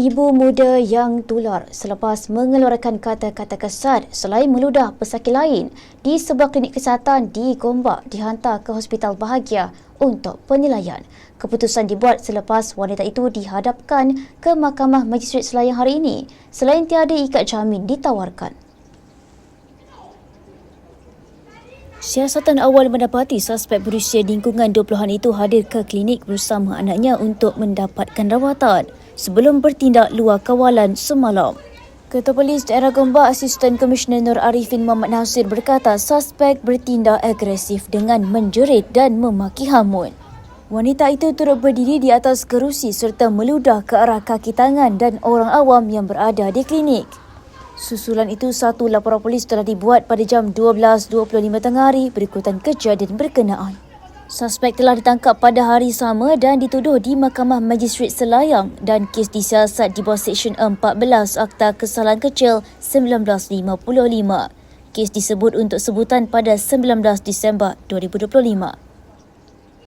Ibu muda yang tular selepas mengeluarkan kata-kata kesat selain meludah pesakit lain di sebuah klinik kesihatan di Gombak dihantar ke Hospital Bahagia untuk penilaian. Keputusan dibuat selepas wanita itu dihadapkan ke Mahkamah Magistrate Selayang hari ini selain tiada ikat jamin ditawarkan. Siasatan awal mendapati suspek berusia lingkungan 20-an itu hadir ke klinik bersama anaknya untuk mendapatkan rawatan sebelum bertindak luar kawalan semalam. Ketua Polis Daerah Gombak Asisten Komisioner Nur Arifin Muhammad Nasir berkata suspek bertindak agresif dengan menjerit dan memaki hamun. Wanita itu turut berdiri di atas kerusi serta meludah ke arah kaki tangan dan orang awam yang berada di klinik. Susulan itu, satu laporan polis telah dibuat pada jam 12.25 tengah hari berikutan kejadian berkenaan. Suspek telah ditangkap pada hari sama dan dituduh di Mahkamah Magistrate Selayang dan kes disiasat di bawah Seksyen 14 Akta Kesalahan Kecil 1955. Kes disebut untuk sebutan pada 19 Disember 2025.